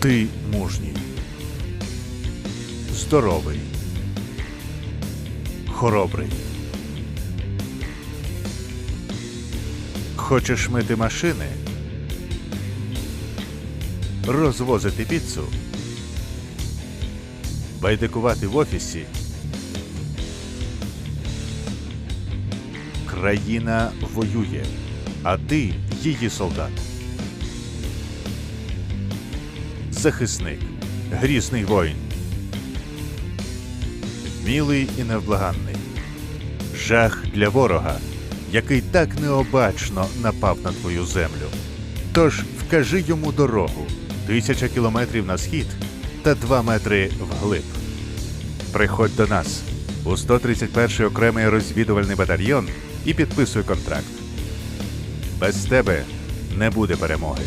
Ти мужній, здоровий, хоробрий. Хочеш мити машини? Розвозити піцу? Байдикувати в офісі? Країна воює, а ти її солдат. Захисник, грізний воїн. Вмілий і невблаганний. Жах для ворога, який так необачно напав на твою землю. Тож вкажи йому дорогу тисяча кілометрів на схід та два метри вглиб. Приходь до нас у 131-й окремий розвідувальний батальйон і підписуй контракт. Без тебе не буде перемоги.